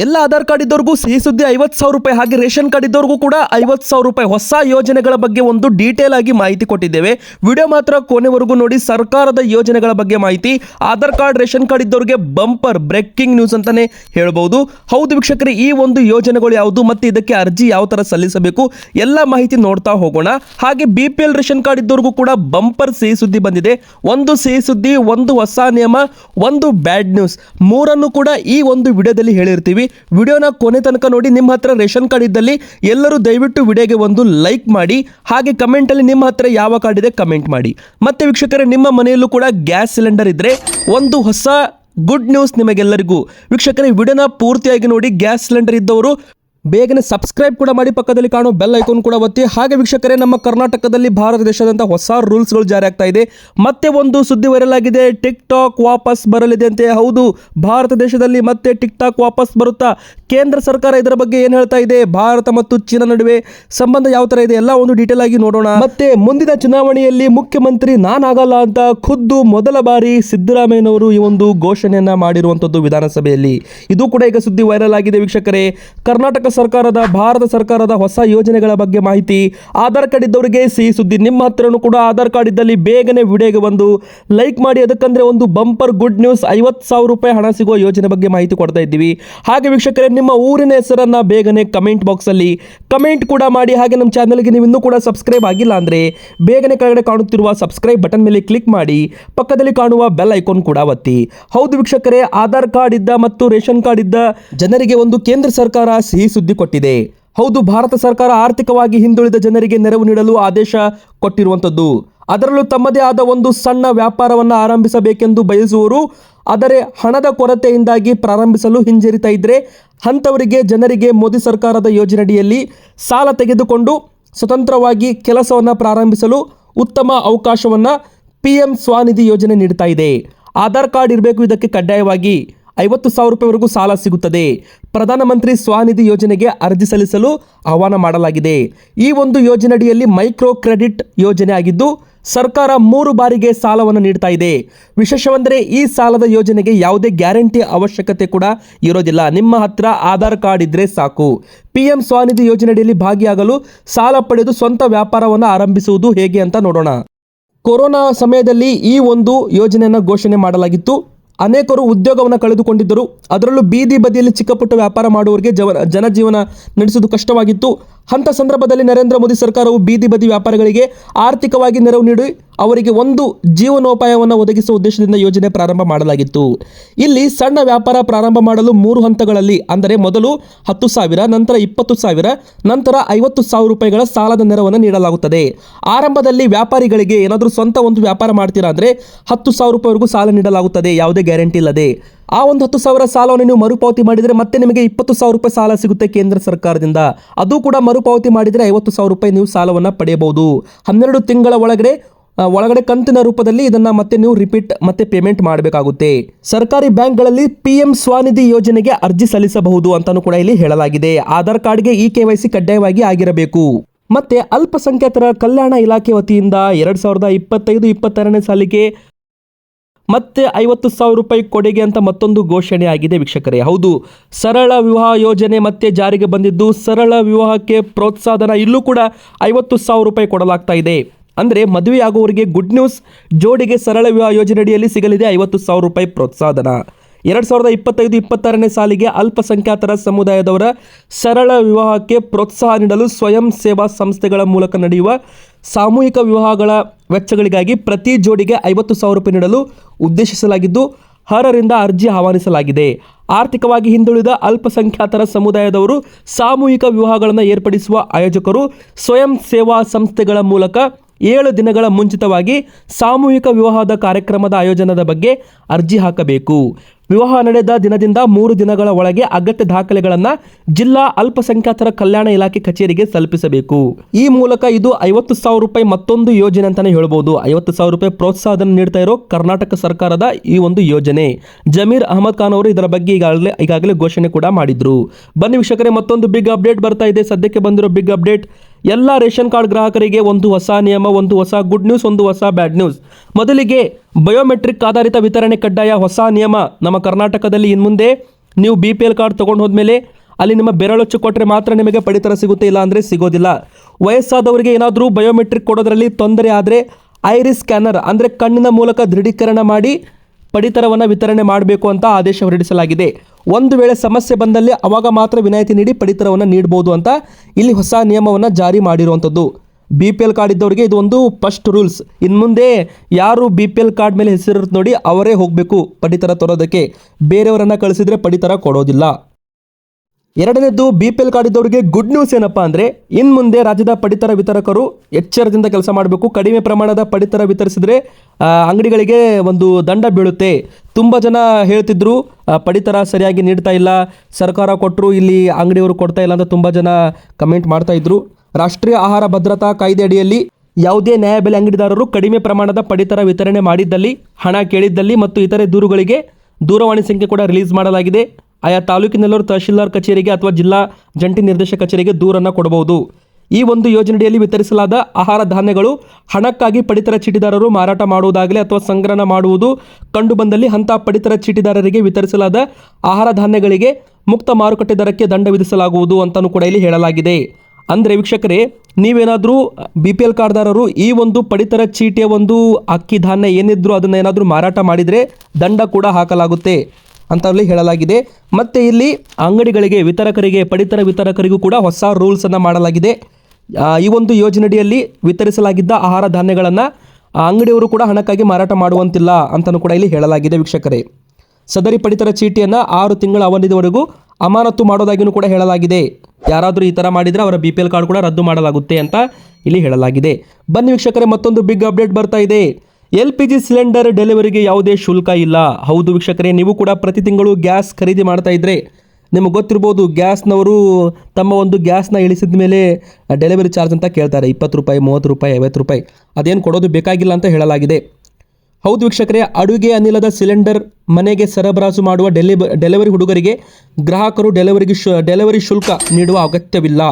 ಎಲ್ಲ ಆಧಾರ್ ಕಾರ್ಡ್ ಇದ್ದವ್ರಿಗೂ ಸಿಹಿ ಸುದ್ದಿ ಐವತ್ತು ಸಾವಿರ ರೂಪಾಯಿ ಹಾಗೆ ರೇಷನ್ ಕಾರ್ಡ್ ಇದ್ದವ್ರಿಗೂ ಕೂಡ ಐವತ್ತು ಸಾವಿರ ರೂಪಾಯಿ ಹೊಸ ಯೋಜನೆಗಳ ಬಗ್ಗೆ ಒಂದು ಡೀಟೇಲ್ ಆಗಿ ಮಾಹಿತಿ ಕೊಟ್ಟಿದ್ದೇವೆ. ವಿಡಿಯೋ ಮಾತ್ರ ಕೊನೆವರೆಗೂ ನೋಡಿ, ಸರ್ಕಾರದ ಯೋಜನೆಗಳ ಬಗ್ಗೆ ಮಾಹಿತಿ, ಆಧಾರ್ ಕಾರ್ಡ್ ರೇಷನ್ ಕಾರ್ಡ್ ಇದ್ದವರಿಗೆ ಬಂಪರ್ ಬ್ರೇಕಿಂಗ್ ನ್ಯೂಸ್ ಅಂತಾನೆ ಹೇಳ್ಬೋದು. ಹೌದು ವೀಕ್ಷಕರೇ, ಈ ಒಂದು ಯೋಜನೆಗಳು ಯಾವುದು ಮತ್ತೆ ಇದಕ್ಕೆ ಅರ್ಜಿ ಯಾವ ಥರ ಸಲ್ಲಿಸಬೇಕು, ಎಲ್ಲ ಮಾಹಿತಿ ನೋಡ್ತಾ ಹೋಗೋಣ. ಹಾಗೆ B P L ration card ಇದ್ದವ್ರಿಗೂ ಕೂಡ ಬಂಪರ್ ಸಿಹಿ ಸುದ್ದಿ ಬಂದಿದೆ. ಒಂದು ಸಿಹಿ ಸುದ್ದಿ, ಒಂದು ಹೊಸ ನಿಯಮ, ಒಂದು ಬ್ಯಾಡ್ ನ್ಯೂಸ್ ಮೂರನ್ನು ಕೂಡ ಈ ಒಂದು ವಿಡಿಯೋದಲ್ಲಿ ಹೇಳಿರ್ತೀವಿ. ವಿಡಿಯೋನ ಕೊನೆ ತನಕ ನೋಡಿ, ನಿಮ್ಮ ಹತ್ರ ರೇಷನ್ ಕಾರ್ಡ್ ಇದ್ದಲ್ಲಿ ಎಲ್ಲರೂ ದಯವಿಟ್ಟು ವಿಡಿಯೋಗೆ ಒಂದು ಲೈಕ್ ಮಾಡಿ, ಹಾಗೆ ಕಮೆಂಟಲ್ಲಿ ನಿಮ್ಮ ಹತ್ರ ಯಾವ ಕಾರ್ಡ್ ಇದೆ ಕಮೆಂಟ್ ಮಾಡಿ. ಮತ್ತೆ ವೀಕ್ಷಕರೇ, ನಿಮ್ಮ ಮನೆಯಲ್ಲೂ ಕೂಡ ಗ್ಯಾಸ್ ಸಿಲಿಂಡರ್ ಇದ್ದರೆ ಒಂದು ಹೊಸ ಗುಡ್ ನ್ಯೂಸ್ ನಿಮಗೆಲ್ಲರಿಗೂ. ವೀಕ್ಷಕರೇ ವಿಡಿಯೋನ ಪೂರ್ತಿಯಾಗಿ ನೋಡಿ, ಗ್ಯಾಸ್ ಸಿಲಿಂಡರ್ ಇದ್ದವರು ಬೇಗನೆ ಸಬ್ಸ್ಕ್ರೈಬ್ ಕೂಡ ಮಾಡಿ ಪಕ್ಕದಲ್ಲಿ ಕಾಣೋ ಬೆಲ್ ಐಕಾನ್ ಕೂಡ ಒತ್ತಿ. ಹಾಗೆ ವೀಕ್ಷಕರೇ, ನಮ್ಮ ಕರ್ನಾಟಕದಲ್ಲಿ ಭಾರತ ದೇಶದಂತ ಹೊಸ ರೂಲ್ಸ್ಗಳು ಜಾರಿ ಆಗ್ತಾ ಇದೆ. ಮತ್ತೆ ಒಂದು ಸುದ್ದಿ ವೈರಲ್ ಆಗಿದೆ. ಟಿಕ್ ಟಾಕ್ ವಾಪಸ್ ಬರಲಿದೆ ಅಂತೆ. ಹೌದು, ಭಾರತ ದೇಶದಲ್ಲಿ ಮತ್ತೆ ಟಿಕ್ ಟಾಕ್ ವಾಪಸ್ ಬರುತ್ತಾ? ಕೇಂದ್ರ ಸರ್ಕಾರ ಇದರ ಬಗ್ಗೆ ಏನು ಹೇಳ್ತಾ ಇದೆ? ಭಾರತ ಮತ್ತು ಚೀನಾ ನಡುವೆ ಸಂಬಂಧ ಯಾವ ತರ ಇದೆ? ಎಲ್ಲ ಒಂದು ಡೀಟೇಲ್ ಆಗಿ ನೋಡೋಣ. ಮತ್ತೆ ಮುಂದಿನ ಚುನಾವಣೆಯಲ್ಲಿ ಮುಖ್ಯಮಂತ್ರಿ ನಾನಾಗಲ್ಲ ಅಂತ ಖುದ್ದು ಮೊದಲ ಬಾರಿ ಸಿದ್ದರಾಮಯ್ಯನವರು ಈ ಒಂದು ಘೋಷಣೆಯನ್ನ ಮಾಡಿರುವಂತದ್ದು ವಿಧಾನಸಭೆಯಲ್ಲಿ. ಇದು ಕೂಡ ಈಗ ಸುದ್ದಿ ವೈರಲ್ ಆಗಿದೆ ವೀಕ್ಷಕರೇ. ಕರ್ನಾಟಕ ಸರ್ಕಾರದ, ಭಾರತ ಸರ್ಕಾರದ ಹೊಸ ಯೋಜನೆಗಳ ಬಗ್ಗೆ ಮಾಹಿತಿ. ಆಧಾರ್ ಕಾರ್ಡ್ ಇದ್ದವರಿಗೆ ಸಿಹಿ ಸುದ್ದಿ. ನಿಮ್ಮ ಹತ್ರನೂ ಕೂಡ ಆಧಾರ್ ಕಾರ್ಡ್ ಇದ್ದಲ್ಲಿ ಬೇಗನೆ ವಿಡಿಯೋಗೆ ಬಂದು ಲೈಕ್ ಮಾಡಿ. ಅದಕ್ಕಂದ್ರೆ ಒಂದು ಬಂಪರ್ ಗುಡ್ ನ್ಯೂಸ್ ಐವತ್ತು ಸಾವಿರ ರೂಪಾಯಿ ಹಣ ಸಿಗುವ ಯೋಜನೆ ಬಗ್ಗೆ ಮಾಹಿತಿ ಕೊಡ್ತಾ ಇದ್ದೀವಿ. ಹಾಗೆ ವೀಕ್ಷಕರೇ ನಿಮ್ಮ ಊರಿನ ಹೆಸರನ್ನ ಬೇಗನೆ ಕಮೆಂಟ್ ಬಾಕ್ಸ್ ಅಲ್ಲಿ ಕಮೆಂಟ್ ಕೂಡ ಮಾಡಿ. ಹಾಗೆ ನಮ್ಮ ಚಾನಲ್ಗೆ ನೀವು ಇನ್ನೂ ಕೂಡ ಸಬ್ಸ್ಕ್ರೈಬ್ ಆಗಿಲ್ಲ ಅಂದ್ರೆ ಬೇಗನೆ ಕೆಳಗಡೆ ಕಾಣುತ್ತಿರುವ ಸಬ್ಸ್ಕ್ರೈಬ್ ಬಟನ್ ಮೇಲೆ ಕ್ಲಿಕ್ ಮಾಡಿ. ಪಕ್ಕದಲ್ಲಿ ಕಾಣುವ ಬೆಲ್ ಐಕಾನ್ ಕೂಡ ಒತ್ತಿ. ಹೌದು ವೀಕ್ಷಕರೇ, ಆಧಾರ್ ಕಾರ್ಡ್ ಇದ್ದ ಮತ್ತು ರೇಷನ್ ಕಾರ್ಡ್ ಇದ್ದ ಜನರಿಗೆ ಒಂದು ಕೇಂದ್ರ ಸರ್ಕಾರ ಸಿಹಿ ಸುದ್ದಿ ಕೊಟ್ಟಿದೆ. ಹೌದು, ಭಾರತ ಸರ್ಕಾರ ಆರ್ಥಿಕವಾಗಿ ಹಿಂದುಳಿದ ಜನರಿಗೆ ನೆರವು ನೀಡಲು ಆದೇಶ ಕೊಟ್ಟಿರುವಂಥದ್ದು. ಅದರಲ್ಲೂ ತಮ್ಮದೇ ಆದ ಒಂದು ಸಣ್ಣ ವ್ಯಾಪಾರವನ್ನು ಆರಂಭಿಸಬೇಕೆಂದು ಬಯಸುವರು ಆದರೆ ಹಣದ ಕೊರತೆಯಿಂದಾಗಿ ಪ್ರಾರಂಭಿಸಲು ಹಿಂಜರಿತಾ ಇದ್ದರೆ ಅಂಥವರಿಗೆ, ಜನರಿಗೆ ಮೋದಿ ಸರ್ಕಾರದ ಯೋಜನೆಯಡಿಯಲ್ಲಿ ಸಾಲ ತೆಗೆದುಕೊಂಡು ಸ್ವತಂತ್ರವಾಗಿ ಕೆಲಸವನ್ನು ಪ್ರಾರಂಭಿಸಲು ಉತ್ತಮ ಅವಕಾಶವನ್ನು ಪಿ ಎಂ ಸ್ವಾನಿಧಿ ಯೋಜನೆ ನೀಡ್ತಾ ಇದೆ. ಆಧಾರ್ ಕಾರ್ಡ್ ಇರಬೇಕು ಇದಕ್ಕೆ ಕಡ್ಡಾಯವಾಗಿ ಐವತ್ತು ಸಾವಿರ ರೂಪಾಯಿವರೆಗೂ ಸಾಲ ಸಿಗುತ್ತದೆ. ಪ್ರಧಾನಮಂತ್ರಿ ಸ್ವಾನಿಧಿ ಯೋಜನೆಗೆ ಅರ್ಜಿ ಸಲ್ಲಿಸಲು ಆಹ್ವಾನ ಮಾಡಲಾಗಿದೆ. ಈ ಒಂದು ಯೋಜನೆಯಡಿಯಲ್ಲಿ ಮೈಕ್ರೋ ಕ್ರೆಡಿಟ್ ಯೋಜನೆ ಆಗಿದ್ದು ಸರ್ಕಾರ ಮೂರು ಬಾರಿಗೆ ಸಾಲವನ್ನು ನೀಡ್ತಾ ಇದೆ. ವಿಶೇಷವೆಂದರೆ ಈ ಸಾಲದ ಯೋಜನೆಗೆ ಯಾವುದೇ ಗ್ಯಾರಂಟಿ ಅವಶ್ಯಕತೆ ಕೂಡ ಇರೋದಿಲ್ಲ. ನಿಮ್ಮ ಹತ್ರ ಆಧಾರ್ ಕಾರ್ಡ್ ಇದ್ರೆ ಸಾಕು. ಪಿ ಎಂ ಸ್ವಾನಿಧಿ ಯೋಜನೆಯಡಿಯಲ್ಲಿ ಭಾಗಿಯಾಗಲು ಸಾಲ ಪಡೆದು ಸ್ವಂತ ವ್ಯಾಪಾರವನ್ನು ಆರಂಭಿಸುವುದು ಹೇಗೆ ಅಂತ ನೋಡೋಣ. ಕೊರೋನಾ ಸಮಯದಲ್ಲಿ ಈ ಒಂದು ಯೋಜನೆಯನ್ನು ಘೋಷಣೆ ಮಾಡಲಾಗಿತ್ತು. ಅನೇಕರು ಉದ್ಯೋಗವನ್ನು ಕಳೆದುಕೊಂಡಿದ್ದರು. ಅದರಲ್ಲೂ ಬೀದಿ ಬದಿಯಲ್ಲಿ ಚಿಕ್ಕಪುಟ್ಟ ವ್ಯಾಪಾರ ಮಾಡುವವರಿಗೆ ಜವ, ಜನಜೀವನ ನಡೆಸುವುದು ಕಷ್ಟವಾಗಿತ್ತು. ಅಂಥ ಸಂದರ್ಭದಲ್ಲಿ ನರೇಂದ್ರ ಮೋದಿ ಸರ್ಕಾರವು ಬೀದಿ ಬದಿ ವ್ಯಾಪಾರಿಗಳಿಗೆ ಆರ್ಥಿಕವಾಗಿ ನೆರವು ನೀಡಿ ಅವರಿಗೆ ಒಂದು ಜೀವನೋಪಾಯವನ್ನು ಒದಗಿಸುವ ಉದ್ದೇಶದಿಂದ ಯೋಜನೆ ಪ್ರಾರಂಭ ಮಾಡಲಾಗಿತ್ತು. ಇಲ್ಲಿ ಸಣ್ಣ ವ್ಯಾಪಾರ ಪ್ರಾರಂಭ ಮಾಡಲು ಮೂರು ಹಂತಗಳಲ್ಲಿ, ಅಂದರೆ ಮೊದಲು ಹತ್ತು ಸಾವಿರ, ನಂತರ ಇಪ್ಪತ್ತು ಸಾವಿರ, ನಂತರ ಐವತ್ತು ಸಾವಿರ ರೂಪಾಯಿಗಳ ಸಾಲದ ನೆರವನ್ನು ನೀಡಲಾಗುತ್ತದೆ. ಆರಂಭದಲ್ಲಿ ವ್ಯಾಪಾರಿಗಳಿಗೆ ಏನಾದರೂ ಸ್ವಂತ ಒಂದು ವ್ಯಾಪಾರ ಮಾಡ್ತೀರಾ ಅಂದರೆ ಹತ್ತು ಸಾವಿರ ರೂಪಾಯಿವರೆಗೂ ಸಾಲ ನೀಡಲಾಗುತ್ತದೆ, ಯಾವುದೇ ಗ್ಯಾರಂಟಿ ಇಲ್ಲದೆ. ಆ ಒಂದು ಹತ್ತು ಸಾವಿರ ಸಾಲವನ್ನು ನೀವು ಮರುಪಾವತಿ ಮಾಡಿದರೆ ಮತ್ತೆ ನಿಮಗೆ ಇಪ್ಪತ್ತು ಸಾವಿರ ರೂಪಾಯಿ ಸಾಲ ಸಿಗುತ್ತೆ ಕೇಂದ್ರ ಸರ್ಕಾರದಿಂದ. ಅದು ಕೂಡ ಮರುಪಾವತಿ ಮಾಡಿದರೆ ಐವತ್ತು ಸಾವಿರ ರೂಪಾಯಿ ನೀವು ಸಾಲವನ್ನು ಪಡೆಯಬಹುದು. ಹನ್ನೆರಡು ತಿಂಗಳ ಒಳಗಡೆ ಒಳಗಡೆ ಕಂತಿನ ರೂಪದಲ್ಲಿ ಇದನ್ನ ಮತ್ತೆ ನೀವು ರಿಪೀಟ್ ಮತ್ತೆ ಪೇಮೆಂಟ್ ಮಾಡಬೇಕಾಗುತ್ತೆ. ಸರ್ಕಾರಿ ಬ್ಯಾಂಕ್ಗಳಲ್ಲಿ ಪಿ ಎಂ ಸ್ವಾನಿಧಿ ಯೋಜನೆಗೆ ಅರ್ಜಿ ಸಲ್ಲಿಸಬಹುದು ಅಂತಾನು ಕೂಡ ಇಲ್ಲಿ ಹೇಳಲಾಗಿದೆ. ಆಧಾರ್ ಕಾರ್ಡ್ಗೆ ಇ ಕೆ ವೈ ಸಿ ಕಡ್ಡಾಯವಾಗಿ ಆಗಿರಬೇಕು. ಮತ್ತೆ ಅಲ್ಪಸಂಖ್ಯಾತರ ಕಲ್ಯಾಣ ಇಲಾಖೆ ವತಿಯಿಂದ ಎರಡ್ ಸಾವಿರದ ಇಪ್ಪತ್ತೈದು, ಇಪ್ಪತ್ತೆರಡನೇ ಸಾಲಿಗೆ ಮತ್ತೆ ಐವತ್ತು ಸಾವಿರ ರೂಪಾಯಿ ಕೊಡುಗೆ ಅಂತ ಮತ್ತೊಂದು ಘೋಷಣೆ ಆಗಿದೆ ವೀಕ್ಷಕರೇ. ಹೌದು, ಸರಳ ವಿವಾಹ ಯೋಜನೆ ಮತ್ತೆ ಜಾರಿಗೆ ಬಂದಿದ್ದು ಸರಳ ವಿವಾಹಕ್ಕೆ ಪ್ರೋತ್ಸಾಹನ ಇಲ್ಲೂ ಕೂಡ ಐವತ್ತು ಸಾವಿರ ರೂಪಾಯಿ ಕೊಡಲಾಗ್ತಾ ಇದೆ. ಅಂದರೆ ಮದುವೆಯಾಗುವವರಿಗೆ ಗುಡ್ ನ್ಯೂಸ್ ಜೋಡಿಗೆ ಸರಳ ವಿವಾಹ ಯೋಜನೆಯಡಿಯಲ್ಲಿ ಸಿಗಲಿದೆ ಐವತ್ತು ಸಾವಿರ ರೂಪಾಯಿ ಪ್ರೋತ್ಸಾಹನ. ಎರಡು ಸಾವಿರದ ಇಪ್ಪತ್ತೈದು, ಇಪ್ಪತ್ತಾರನೇ ಸಾಲಿಗೆ ಅಲ್ಪಸಂಖ್ಯಾತರ ಸಮುದಾಯದವರ ಸರಳ ವಿವಾಹಕ್ಕೆ ಪ್ರೋತ್ಸಾಹ ನೀಡಲು ಸ್ವಯಂ ಸೇವಾ ಸಂಸ್ಥೆಗಳ ಮೂಲಕ ನಡೆಯುವ ಸಾಮೂಹಿಕ ವಿವಾಹಗಳ ವೆಚ್ಚಗಳಿಗಾಗಿ ಪ್ರತಿ ಜೋಡಿಗೆ ಐವತ್ತು ಸಾವಿರ ರೂಪಾಯಿ ನೀಡಲು ಉದ್ದೇಶಿಸಲಾಗಿದ್ದು ಹರರಿಂದ ಅರ್ಜಿ ಆಹ್ವಾನಿಸಲಾಗಿದೆ. ಆರ್ಥಿಕವಾಗಿ ಹಿಂದುಳಿದ ಅಲ್ಪಸಂಖ್ಯಾತರ ಸಮುದಾಯದವರು ಸಾಮೂಹಿಕ ವಿವಾಹಗಳನ್ನು ಏರ್ಪಡಿಸುವ ಆಯೋಜಕರು ಸ್ವಯಂ ಸೇವಾ ಸಂಸ್ಥೆಗಳ ಮೂಲಕ ಏಳು ದಿನಗಳ ಮುಂಚಿತವಾಗಿ ಸಾಮೂಹಿಕ ವಿವಾಹದ ಕಾರ್ಯಕ್ರಮದ ಆಯೋಜನದ ಬಗ್ಗೆ ಅರ್ಜಿ ಹಾಕಬೇಕು. ವಿವಾಹ ನಡೆದ ದಿನದಿಂದ ಮೂರು ದಿನಗಳ ಒಳಗೆ ಅಗತ್ಯ ದಾಖಲೆಗಳನ್ನು ಜಿಲ್ಲಾ ಅಲ್ಪಸಂಖ್ಯಾತರ ಕಲ್ಯಾಣ ಇಲಾಖೆ ಕಚೇರಿಗೆ ಸಲ್ಲಿಸಬೇಕು. ಈ ಮೂಲಕ ಇದು ಐವತ್ತು ಸಾವಿರ ರೂಪಾಯಿ ಮತ್ತೊಂದು ಯೋಜನೆ ಅಂತಾನೆ ಹೇಳಬಹುದು ಐವತ್ತು ಸಾವಿರ ರೂಪಾಯಿ ಪ್ರೋತ್ಸಾಹನ ನೀಡ್ತಾ ಇರೋ ಕರ್ನಾಟಕ ಸರ್ಕಾರದ ಈ ಒಂದು ಯೋಜನೆ. ಜಮೀರ್ ಅಹಮದ್ ಖಾನ್ ಅವರು ಇದರ ಬಗ್ಗೆ ಈಗಾಗಲೇ ಈಗಾಗಲೇ ಘೋಷಣೆ ಕೂಡ ಮಾಡಿದ್ರು. ಬನ್ನಿ ವೀಕ್ಷಕರೇ, ಮತ್ತೊಂದು ಬಿಗ್ ಅಪ್ಡೇಟ್ ಬರ್ತಾ ಇದೆ. ಸದ್ಯಕ್ಕೆ ಬಂದಿರೋ ಬಿಗ್ ಅಪ್ಡೇಟ್ ಎಲ್ಲ ರೇಷನ್ ಕಾರ್ಡ್ ಗ್ರಾಹಕರಿಗೆ ಒಂದು ಹೊಸ ನಿಯಮ, ಒಂದು ಹೊಸ ಗುಡ್ ನ್ಯೂಸ್, ಒಂದು ಹೊಸ ಬ್ಯಾಡ್ ನ್ಯೂಸ್. ಮೊದಲಿಗೆ ಬಯೋಮೆಟ್ರಿಕ್ ಆಧಾರಿತ ವಿತರಣೆ ಕಡ್ಡಾಯ ಹೊಸ ನಿಯಮ ನಮ್ಮ ಕರ್ನಾಟಕದಲ್ಲಿ ಇನ್ಮುಂದೆ. ನೀವು ಬಿ ಪಿ ಎಲ್ ಕಾರ್ಡ್ ತೊಗೊಂಡು ಹೋದ್ಮೇಲೆ ಅಲ್ಲಿ ನಿಮ್ಮ ಬೆರಳೊಚ್ಚು ಕೊಟ್ಟರೆ ಮಾತ್ರ ನಿಮಗೆ ಪಡಿತರ ಸಿಗುತ್ತೆ, ಇಲ್ಲ ಅಂದರೆ ಸಿಗೋದಿಲ್ಲ. ವಯಸ್ಸಾದವರಿಗೆ ಏನಾದರೂ ಬಯೋಮೆಟ್ರಿಕ್ ಕೊಡೋದರಲ್ಲಿ ತೊಂದರೆ ಆದರೆ ಐರಿಸ್ ಸ್ಕ್ಯಾನರ್, ಅಂದರೆ ಕಣ್ಣಿನ ಮೂಲಕ ದೃಢೀಕರಣ ಮಾಡಿ ಪಡಿತರವನ್ನು ವಿತರಣೆ ಮಾಡಬೇಕು ಅಂತ ಆದೇಶ ಹೊರಡಿಸಲಾಗಿದೆ. ಒಂದು ವೇಳೆ ಸಮಸ್ಯೆ ಬಂದಲ್ಲಿ ಅವಾಗ ಮಾತ್ರ ವಿನಾಯಿತಿ ನೀಡಿ ಪಡಿತರವನ್ನು ನೀಡಬಹುದು ಅಂತ ಇಲ್ಲಿ ಹೊಸ ನಿಯಮವನ್ನು ಜಾರಿ ಮಾಡಿರುವಂಥದ್ದು. ಬಿ ಪಿ ಎಲ್ ಕಾರ್ಡ್ ಇದ್ದವರಿಗೆ ಇದು ಒಂದು ಫಸ್ಟ್ ರೂಲ್ಸ್ ಇನ್ನು ಮುಂದೆ ಯಾರು ಬಿ ಪಿ ಎಲ್ ಕಾರ್ಡ್ ಮೇಲೆ ಹೆಸರಿರುತ್ತೆ ನೋಡಿ ಅವರೇ ಹೋಗಬೇಕು ಪಡಿತರ ತರೋದಕ್ಕೆ. ಬೇರೆಯವರನ್ನು ಕಳಿಸಿದರೆ ಪಡಿತರ ಕೊಡೋದಿಲ್ಲ. ಎರಡನೇದು ಬಿ ಪಿ ಎಲ್ ಕಾರ್ಡ್ ಇದ್ದವರಿಗೆ ಗುಡ್ ನ್ಯೂಸ್ ಏನಪ್ಪ ಅಂದರೆ ಇನ್ನು ಮುಂದೆ ರಾಜ್ಯದ ಪಡಿತರ ವಿತರಕರು ಎಚ್ಚರದಿಂದ ಕೆಲಸ ಮಾಡಬೇಕು. ಕಡಿಮೆ ಪ್ರಮಾಣದ ಪಡಿತರ ವಿತರಿಸಿದರೆ ಅಂಗಡಿಗಳಿಗೆ ಒಂದು ದಂಡ ಬೀಳುತ್ತೆ. ತುಂಬ ಜನ ಹೇಳ್ತಿದ್ರು ಪಡಿತರ ಸರಿಯಾಗಿ ನೀಡ್ತಾ ಇಲ್ಲ, ಸರ್ಕಾರ ಕೊಟ್ಟರು ಇಲ್ಲಿ ಅಂಗಡಿಯವರು ಕೊಡ್ತಾ ಇಲ್ಲ ಅಂತ ತುಂಬ ಜನ ಕಮೆಂಟ್ ಮಾಡ್ತಾ ಇದ್ರು. ರಾಷ್ಟ್ರೀಯ ಆಹಾರ ಭದ್ರತಾ ಕಾಯ್ದೆ ಅಡಿಯಲ್ಲಿ ಯಾವುದೇ ನ್ಯಾಯಬೆಲೆ ಅಂಗಡಿದಾರರು ಕಡಿಮೆ ಪ್ರಮಾಣದ ಪಡಿತರ ವಿತರಣೆ ಮಾಡಿದ್ದಲ್ಲಿ, ಹಣ ಕೇಳಿದ್ದಲ್ಲಿ ಮತ್ತು ಇತರೆ ದೂರುಗಳಿಗೆ ದೂರವಾಣಿ ಸಂಖ್ಯೆ ಕೂಡ ರಿಲೀಸ್ ಮಾಡಲಾಗಿದೆ. ಆಯಾ ತಾಲೂಕಿನಲ್ಲರೂ ತಹಶೀಲ್ದಾರ್ ಕಚೇರಿಗೆ ಅಥವಾ ಜಿಲ್ಲಾ ಜಂಟಿ ನಿರ್ದೇಶಕ ಕಚೇರಿಗೆ ದೂರನ್ನು ಕೊಡಬಹುದು. ಈ ಒಂದು ಯೋಜನೆಯಡಿಯಲ್ಲಿ ವಿತರಿಸಲಾದ ಆಹಾರ ಧಾನ್ಯಗಳು ಹಣಕ್ಕಾಗಿ ಪಡಿತರ ಚೀಟಿದಾರರು ಮಾರಾಟ ಮಾಡುವುದಾಗಲಿ ಅಥವಾ ಸಂಗ್ರಹಣ ಮಾಡುವುದು ಕಂಡುಬಂದಲ್ಲಿ ಅಂಥ ಪಡಿತರ ಚೀಟಿದಾರರಿಗೆ ವಿತರಿಸಲಾದ ಆಹಾರ ಧಾನ್ಯಗಳಿಗೆ ಮುಕ್ತ ಮಾರುಕಟ್ಟೆ ದರಕ್ಕೆ ದಂಡ ವಿಧಿಸಲಾಗುವುದು ಅಂತಲೂ ಕೂಡ ಇಲ್ಲಿ ಹೇಳಲಾಗಿದೆ. ಅಂದರೆ ವೀಕ್ಷಕರೇ, ನೀವೇನಾದರೂ ಬಿ ಪಿ ಎಲ್ ಕಾರ್ಡ್ದಾರರು ಈ ಒಂದು ಪಡಿತರ ಚೀಟಿಯ ಒಂದು ಅಕ್ಕಿ ಧಾನ್ಯ ಏನಿದ್ರು ಅದನ್ನು ಏನಾದರೂ ಮಾರಾಟ ಮಾಡಿದರೆ ದಂಡ ಕೂಡ ಹಾಕಲಾಗುತ್ತೆ. ಅಂತ ಅಲ್ಲಿ ಹೇಳಲಾಗಿದೆ. ಮತ್ತು ಇಲ್ಲಿ ಅಂಗಡಿಗಳಿಗೆ ವಿತರಕರಿಗೆ, ಪಡಿತರ ವಿತರಕರಿಗೂ ಕೂಡ ಹೊಸ ರೂಲ್ಸನ್ನು ಮಾಡಲಾಗಿದೆ. ಈ ಒಂದು ಯೋಜನೆಯಡಿಯಲ್ಲಿ ವಿತರಿಸಲಾಗಿದ್ದ ಆಹಾರ ಧಾನ್ಯಗಳನ್ನು ಅಂಗಡಿಯವರು ಕೂಡ ಹಣಕ್ಕಾಗಿ ಮಾರಾಟ ಮಾಡುವಂತಿಲ್ಲ ಅಂತಲೂ ಕೂಡ ಇಲ್ಲಿ ಹೇಳಲಾಗಿದೆ ವೀಕ್ಷಕರೇ. ಸದರಿ ಪಡಿತರ ಚೀಟಿಯನ್ನು ಆರು ತಿಂಗಳ ಅವಧಿಯವರೆಗೂ ಅಮಾನತು ಮಾಡೋದಾಗಿಯೂ ಕೂಡ ಹೇಳಲಾಗಿದೆ. ಯಾರಾದರೂ ಈ ಥರ ಮಾಡಿದರೆ ಅವರ ಬಿ ಪಿ ಎಲ್ ಕಾರ್ಡ್ ಕೂಡ ರದ್ದು ಮಾಡಲಾಗುತ್ತೆ ಅಂತ ಇಲ್ಲಿ ಹೇಳಲಾಗಿದೆ. ಬನ್ನಿ ವೀಕ್ಷಕರೇ, ಮತ್ತೊಂದು ಬಿಗ್ ಅಪ್ಡೇಟ್ ಬರ್ತಾ ಇದೆ. ಎಲ್ ಪಿ ಜಿ ಸಿಲಿಂಡರ್ ಡೆಲಿವರಿಗೆ ಯಾವುದೇ ಶುಲ್ಕ ಇಲ್ಲ. ಹೌದು ವೀಕ್ಷಕರೇ, ನೀವು ಕೂಡ ಪ್ರತಿ ತಿಂಗಳು ಗ್ಯಾಸ್ ಖರೀದಿ ಮಾಡ್ತಾ ಇದ್ರೆ ನಿಮಗೆ ಗೊತ್ತಿರ್ಬೋದು, ಗ್ಯಾಸ್ನವರು ತಮ್ಮ ಒಂದು ಗ್ಯಾಸ್ನ ಇಳಿಸಿದ ಮೇಲೆ ಡೆಲಿವರಿ ಚಾರ್ಜ್ ಅಂತ ಕೇಳ್ತಾರೆ. ಇಪ್ಪತ್ತು ರೂಪಾಯಿ, ಮೂವತ್ತು ರೂಪಾಯಿ, ಐವತ್ತು ರೂಪಾಯಿ. ಅದೇನು ಕೊಡೋದು ಬೇಕಾಗಿಲ್ಲ ಅಂತ ಹೇಳಲಾಗಿದೆ. ಹೌದು ವೀಕ್ಷಕರೇ, ಅಡುಗೆ ಅನಿಲದ ಸಿಲಿಂಡರ್ ಮನೆಗೆ ಸರಬರಾಜು ಮಾಡುವ ಡೆಲಿ ಡೆಲಿವರಿ ಹುಡುಗರಿಗೆ ಗ್ರಾಹಕರು ಡೆಲಿವರಿಗೆ ಶು, ಡೆಲಿವರಿ ಶುಲ್ಕ ನೀಡುವ ಅಗತ್ಯವಿಲ್ಲ.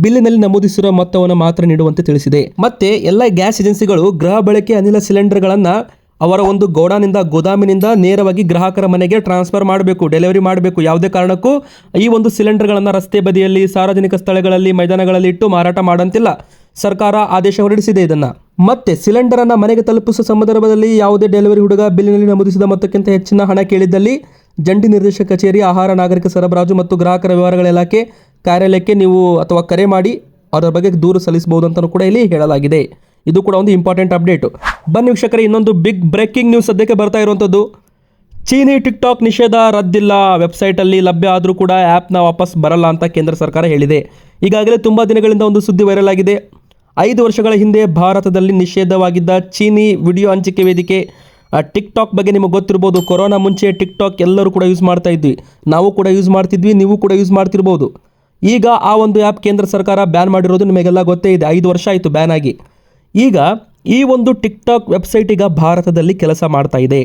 ಬಿಲ್ಲಿನಲ್ಲಿ ನಮೂದಿಸಿರುವ ಮೊತ್ತವನ್ನು ಮಾತ್ರ ನೀಡುವಂತೆ ತಿಳಿಸಿದೆ. ಮತ್ತೆ ಎಲ್ಲ ಗ್ಯಾಸ್ ಏಜೆನ್ಸಿಗಳು ಗೃಹ ಬಳಕೆ ಅನಿಲ ಸಿಲಿಂಡರ್ಗಳನ್ನು ಅವರ ಒಂದು ಗೋಡಾನಿಂದ ಗೋದಾಮಿನಿಂದ ನೇರವಾಗಿ ಗ್ರಾಹಕರ ಮನೆಗೆ ಟ್ರಾನ್ಸ್ಫರ್ ಮಾಡಬೇಕು, ಡೆಲಿವರಿ ಮಾಡಬೇಕು. ಯಾವುದೇ ಕಾರಣಕ್ಕೂ ಈ ಒಂದು ಸಿಲಿಂಡರ್ಗಳನ್ನು ರಸ್ತೆ ಬದಿಯಲ್ಲಿ, ಸಾರ್ವಜನಿಕ ಸ್ಥಳಗಳಲ್ಲಿ, ಮೈದಾನಗಳಲ್ಲಿ ಇಟ್ಟು ಮಾರಾಟ ಮಾಡಂತಿಲ್ಲ. ಸರ್ಕಾರ ಆದೇಶ ಹೊರಡಿಸಿದೆ ಇದನ್ನ. ಮತ್ತೆ ಸಿಲಿಂಡರ್ ಅನ್ನ ಮನೆಗೆ ತಲುಪಿಸುವ ಸಂದರ್ಭದಲ್ಲಿ ಯಾವುದೇ ಡೆಲಿವರಿ ಹುಡುಗ ಬಿಲ್ಲಿನಲ್ಲಿ ನಮೂದಿಸಿದ ಮೊತ್ತಕ್ಕಿಂತ ಹೆಚ್ಚಿನ ಹಣ ಕೇಳಿದ್ದಲ್ಲಿ ಜಂಟಿ ನಿರ್ದೇಶಕ ಕಚೇರಿ, ಆಹಾರ, ನಾಗರಿಕ ಸರಬರಾಜು ಮತ್ತು ಗ್ರಾಹಕರ ವ್ಯವಹಾರಗಳ ಇಲಾಖೆ ಕಾರ್ಯಾಲಯಕ್ಕೆ ನೀವು ಅಥವಾ ಕರೆ ಮಾಡಿ ಅದರ ಬಗ್ಗೆ ದೂರು ಸಲ್ಲಿಸಬಹುದು ಅಂತಲೂ ಕೂಡ ಇಲ್ಲಿ ಹೇಳಲಾಗಿದೆ. ಇದು ಕೂಡ ಒಂದು ಇಂಪಾರ್ಟೆಂಟ್ ಅಪ್ಡೇಟ್ ಬನ್ನಿ ವೀಕ್ಷಕರೇ, ಇನ್ನೊಂದು ಬಿಗ್ ಬ್ರೇಕಿಂಗ್ ನ್ಯೂಸ್ ಸದ್ಯಕ್ಕೆ ಬರ್ತಾ ಇರುವಂಥದ್ದು. ಚೀನಿ ಟಿಕ್ಟಾಕ್ ನಿಷೇಧ ರದ್ದಿಲ್ಲ. ವೆಬ್ಸೈಟಲ್ಲಿ ಲಭ್ಯ ಆದರೂ ಕೂಡ ಆ್ಯಪ್ನ ವಾಪಸ್ ಬರಲ್ಲ ಅಂತ ಕೇಂದ್ರ ಸರ್ಕಾರ ಹೇಳಿದೆ. ಈಗಾಗಲೇ ತುಂಬ ದಿನಗಳಿಂದ ಒಂದು ಸುದ್ದಿ ವೈರಲ್ ಆಗಿದೆ. ಐದು ವರ್ಷಗಳ ಹಿಂದೆ ಭಾರತದಲ್ಲಿ ನಿಷೇಧವಾಗಿದ್ದ ಚೀನಿ ವಿಡಿಯೋ ಹಂಚಿಕೆ ವೇದಿಕೆ ಟಿಕ್ ಟಿಕ್ಟಾಕ್ ಬಗ್ಗೆ ನಿಮಗೆ ಗೊತ್ತಿರ್ಬೋದು. ಕೊರೋನಾ ಮುಂಚೆ ಟಿಕ್ಟಾಕ್ ಎಲ್ಲರೂ ಕೂಡ ಯೂಸ್ ಮಾಡ್ತಾ ಇದ್ವಿ. ನಾವು ಕೂಡ ಯೂಸ್ ಮಾಡ್ತಿದ್ವಿ, ನೀವು ಕೂಡ ಯೂಸ್ ಮಾಡ್ತಿರ್ಬೋದು. ಈಗ ಆ ಒಂದು ಆ್ಯಪ್ ಕೇಂದ್ರ ಸರ್ಕಾರ ಬ್ಯಾನ್ ಮಾಡಿರೋದು ನಿಮಗೆಲ್ಲ ಗೊತ್ತೇ ಇದೆ. ಐದು ವರ್ಷ ಆಯಿತು ಬ್ಯಾನ್ ಆಗಿ. ಈಗ ಈ ಒಂದು ಟಿಕ್ಟಾಕ್ ವೆಬ್ಸೈಟ್ ಈಗ ಭಾರತದಲ್ಲಿ ಕೆಲಸ ಮಾಡ್ತಾ ಇದೆ.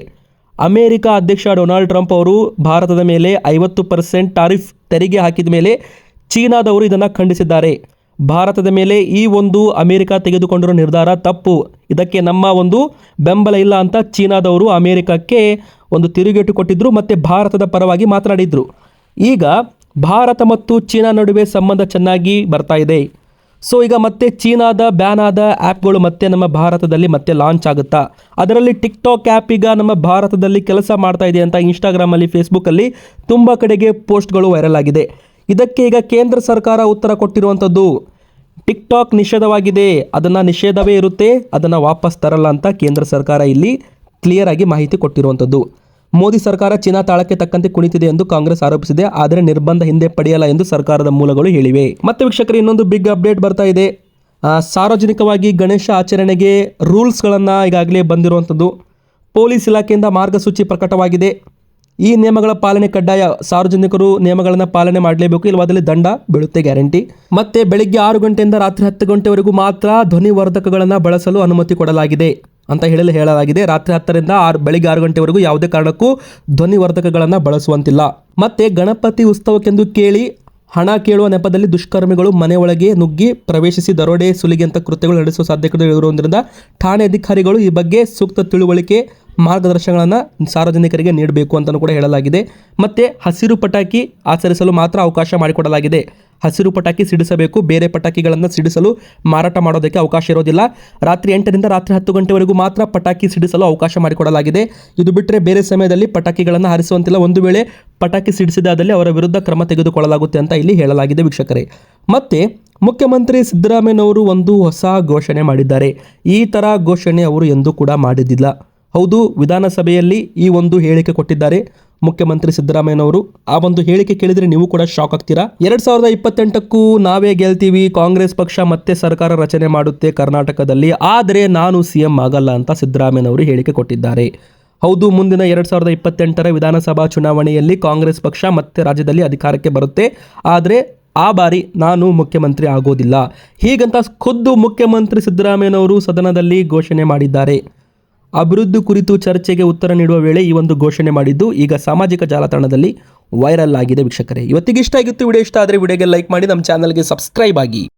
ಅಮೆರಿಕ ಅಧ್ಯಕ್ಷ ಡೊನಾಲ್ಡ್ ಟ್ರಂಪ್ ಅವರು ಭಾರತದ ಮೇಲೆ ಐವತ್ತು ಪರ್ಸೆಂಟ್ ಟಾರಿಫ್ ತೆರಿಗೆ ಹಾಕಿದ ಮೇಲೆ ಚೀನಾದವರು ಇದನ್ನು ಖಂಡಿಸಿದ್ದಾರೆ. ಭಾರತದ ಮೇಲೆ ಈ ಒಂದು ಅಮೆರಿಕ ತೆಗೆದುಕೊಂಡಿರೋ ನಿರ್ಧಾರ ತಪ್ಪು. ಇದಕ್ಕೆ ನಮ್ಮ ಒಂದು ಬೆಂಬಲ ಇಲ್ಲ ಅಂತ ಚೀನಾದವರು ಅಮೆರಿಕಕ್ಕೆ ಒಂದು ತಿರುಗೇಟು ಕೊಟ್ಟಿದ್ದರು ಮತ್ತು ಭಾರತದ ಪರವಾಗಿ ಮಾತನಾಡಿದರು. ಈಗ ಭಾರತ ಮತ್ತು ಚೀನಾ ನಡುವೆ ಸಂಬಂಧ ಚೆನ್ನಾಗಿ ಬರ್ತಾ ಇದೆ. ಸೊ, ಈಗ ಮತ್ತೆ ಚೀನಾದ ಬ್ಯಾನ್ ಆದ ಆ್ಯಪ್ಗಳು ಮತ್ತೆ ನಮ್ಮ ಭಾರತದಲ್ಲಿ ಮತ್ತೆ ಲಾಂಚ್ ಆಗುತ್ತಾ? ಅದರಲ್ಲಿ ಟಿಕ್ ಟಾಕ್ ಆ್ಯಪ್ ಈಗ ನಮ್ಮ ಭಾರತದಲ್ಲಿ ಕೆಲಸ ಮಾಡ್ತಾ ಇದೆ ಅಂತ ಇನ್ಸ್ಟಾಗ್ರಾಮಲ್ಲಿ ಫೇಸ್ಬುಕ್ಕಲ್ಲಿ ತುಂಬ ಕಡೆಗೆ ಪೋಸ್ಟ್ಗಳು ವೈರಲ್ ಆಗಿದೆ. ಇದಕ್ಕೆ ಈಗ ಕೇಂದ್ರ ಸರ್ಕಾರ ಉತ್ತರ ಕೊಟ್ಟಿರುವಂಥದ್ದು, ಟಿಕ್ಟಾಕ್ ನಿಷೇಧವಾಗಿದೆ. ಅದನ್ನು ನಿಷೇಧವೇ ಇರುತ್ತೆ, ಅದನ್ನು ವಾಪಸ್ ತರಲ್ಲ ಅಂತ ಕೇಂದ್ರ ಸರ್ಕಾರ ಇಲ್ಲಿ ಕ್ಲಿಯರ್ ಆಗಿ ಮಾಹಿತಿ ಕೊಟ್ಟಿರುವಂಥದ್ದು. ಮೋದಿ ಸರ್ಕಾರ ಚೀನಾ ತಾಳಕ್ಕೆ ತಕ್ಕಂತೆ ಕುಣಿತಿದೆ ಎಂದು ಕಾಂಗ್ರೆಸ್ ಆರೋಪಿಸಿದೆ. ಆದರೆ ನಿರ್ಬಂಧ ಹಿಂದೆ ಪಡೆಯಲ್ಲ ಎಂದು ಸರ್ಕಾರದ ಮೂಲಗಳು ಹೇಳಿವೆ. ಮತ್ತೆ ವೀಕ್ಷಕರು, ಇನ್ನೊಂದು ಬಿಗ್ ಅಪ್ಡೇಟ್ ಬರ್ತಾ ಇದೆ. ಸಾರ್ವಜನಿಕವಾಗಿ ಗಣೇಶ ಆಚರಣೆಗೆ ರೂಲ್ಸ್ಗಳನ್ನು ಈಗಾಗಲೇ ಬಂದಿರುವಂಥದ್ದು. ಪೊಲೀಸ್ ಇಲಾಖೆಯಿಂದ ಮಾರ್ಗಸೂಚಿ ಪ್ರಕಟವಾಗಿದೆ. ಈ ನಿಯಮಗಳ ಪಾಲನೆ ಕಡ್ಡಾಯ ಸಾರ್ವಜನಿಕರು ನಿಯಮಗಳನ್ನು ಪಾಲನೆ ಮಾಡಲೇಬೇಕು. ಇಲ್ಲವಾದಲ್ಲಿ ದಂಡ ಬೀಳುತ್ತೆ ಗ್ಯಾರಂಟಿ. ಮತ್ತೆ ಬೆಳಿಗ್ಗೆ ಆರು ಗಂಟೆಯಿಂದ ರಾತ್ರಿ ಹತ್ತು ಗಂಟೆವರೆಗೂ ಮಾತ್ರ ಧ್ವನಿವರ್ಧಕಗಳನ್ನು ಬಳಸಲು ಅನುಮತಿ ಕೊಡಲಾಗಿದೆ. ಅಂತ ಹೇಳಲು ಹೇಳಲಾಗಿದೆ. ರಾತ್ರಿ ಹತ್ತರಿಂದ ಆರು, ಬೆಳಿಗ್ಗೆ ಆರು ಗಂಟೆವರೆಗೂ ಯಾವುದೇ ಕಾರಣಕ್ಕೂ ಧ್ವನಿವರ್ಧಕಗಳನ್ನು ಬಳಸುವಂತಿಲ್ಲ. ಮತ್ತೆ ಗಣಪತಿ ಉತ್ಸವಕ್ಕೆಂದು ಕೇಳಿ ಹಣ ಕೇಳುವ ನೆಪದಲ್ಲಿ ದುಷ್ಕರ್ಮಿಗಳು ಮನೆಯೊಳಗೆ ನುಗ್ಗಿ ಪ್ರವೇಶಿಸಿ ದರೋಡೆ ಸುಲಿಗೆ ಅಂತ ಕೃತ್ಯಗಳು ನಡೆಸುವ ಸಾಧ್ಯತೆಗಳು ಇರುವುದರಿಂದ ಠಾಣೆ ಅಧಿಕಾರಿಗಳು ಈ ಬಗ್ಗೆ ಸೂಕ್ತ ತಿಳುವಳಿಕೆ ಮಾರ್ಗದರ್ಶನಗಳನ್ನು ಸಾರ್ವಜನಿಕರಿಗೆ ನೀಡಬೇಕು ಅಂತಲೂ ಕೂಡ ಹೇಳಲಾಗಿದೆ. ಮತ್ತು ಹಸಿರು ಪಟಾಕಿ ಆಚರಿಸಲು ಮಾತ್ರ ಅವಕಾಶ ಮಾಡಿಕೊಡಲಾಗಿದೆ. ಹಸಿರು ಪಟಾಕಿ ಸಿಡಿಸಬೇಕು, ಬೇರೆ ಪಟಾಕಿಗಳನ್ನು ಸಿಡಿಸಲು ಮಾರಾಟ ಮಾಡೋದಕ್ಕೆ ಅವಕಾಶ ಇರೋದಿಲ್ಲ. ರಾತ್ರಿ ಎಂಟರಿಂದ ರಾತ್ರಿ ಹತ್ತು ಗಂಟೆವರೆಗೂ ಮಾತ್ರ ಪಟಾಕಿ ಸಿಡಿಸಲು ಅವಕಾಶ ಮಾಡಿಕೊಡಲಾಗಿದೆ. ಇದು ಬಿಟ್ಟರೆ ಬೇರೆ ಸಮಯದಲ್ಲಿ ಪಟಾಕಿಗಳನ್ನು ಹಾರಿಸುವಂತಿಲ್ಲ. ಒಂದು ವೇಳೆ ಪಟಾಕಿ ಸಿಡಿಸಿದಾದಲ್ಲಿ ಅವರ ವಿರುದ್ಧ ಕ್ರಮ ತೆಗೆದುಕೊಳ್ಳಲಾಗುತ್ತೆ ಅಂತ ಇಲ್ಲಿ ಹೇಳಲಾಗಿದೆ ವೀಕ್ಷಕರೇ. ಮತ್ತು ಮುಖ್ಯಮಂತ್ರಿ ಸಿದ್ದರಾಮಯ್ಯನವರು ಒಂದು ಹೊಸ ಘೋಷಣೆ ಮಾಡಿದ್ದಾರೆ. ಈ ಥರ ಘೋಷಣೆ ಅವರು ಎಂದೂ ಕೂಡ ಮಾಡಿದ್ದಿಲ್ಲ. ಹೌದು, ವಿಧಾನಸಭೆಯಲ್ಲಿ ಈ ಒಂದು ಹೇಳಿಕೆ ಕೊಟ್ಟಿದ್ದಾರೆ. ಮುಖ್ಯಮಂತ್ರಿ ಸಿದ್ದರಾಮಯ್ಯನವರು, ಆ ಒಂದು ಹೇಳಿಕೆ ಕೇಳಿದರೆ ನೀವು ಕೂಡ ಶಾಕ್ ಆಗ್ತೀರಾ? ಎರಡ್ ಸಾವಿರದ ಇಪ್ಪತ್ತೆಂಟಕ್ಕೂ ನಾವೇ ಗೆಲ್ತೀವಿ, ಕಾಂಗ್ರೆಸ್ ಪಕ್ಷ ಮತ್ತೆ ಸರ್ಕಾರ ರಚನೆ ಮಾಡುತ್ತೆ ಕರ್ನಾಟಕದಲ್ಲಿ, ಆದರೆ ನಾನು ಸಿ ಎಂ ಆಗಲ್ಲ ಅಂತ ಸಿದ್ದರಾಮಯ್ಯನವರು ಹೇಳಿಕೆ ಕೊಟ್ಟಿದ್ದಾರೆ. ಹೌದು, ಮುಂದಿನ ಎರಡ್ ಸಾವಿರದ ಇಪ್ಪತ್ತೆಂಟರ ವಿಧಾನಸಭಾ ಚುನಾವಣೆಯಲ್ಲಿ ಕಾಂಗ್ರೆಸ್ ಪಕ್ಷ ಮತ್ತೆ ರಾಜ್ಯದಲ್ಲಿ ಅಧಿಕಾರಕ್ಕೆ ಬರುತ್ತೆ. ಆದರೆ ಆ ಬಾರಿ ನಾನು ಮುಖ್ಯಮಂತ್ರಿ ಆಗೋದಿಲ್ಲ. ಹೀಗಂತ ಖುದ್ದು ಮುಖ್ಯಮಂತ್ರಿ ಸಿದ್ದರಾಮಯ್ಯನವರು ಸದನದಲ್ಲಿ ಘೋಷಣೆ ಮಾಡಿದ್ದಾರೆ. ಅಭಿವೃದ್ಧಿ ಕುರಿತು ಚರ್ಚೆಗೆ ಉತ್ತರ ನೀಡುವ ವೇಳೆ ಈ ಒಂದು ಘೋಷಣೆ ಮಾಡಿದ್ದು ಈಗ ಸಾಮಾಜಿಕ ಜಾಲತಾಣದಲ್ಲಿ ವೈರಲ್ ಆಗಿದೆ ವೀಕ್ಷಕರೇ. ಇವತ್ತಿಗೆ ಇಷ್ಟ ಆಗಿತ್ತು, ವಿಡಿಯೋ ಇಷ್ಟ ಆದರೆ ವಿಡಿಯೋಗೆ ಲೈಕ್ ಮಾಡಿ, ನಮ್ಮ ಚಾನಲ್ಗೆ ಸಬ್ಸ್ಕ್ರೈಬ್ ಆಗಿ.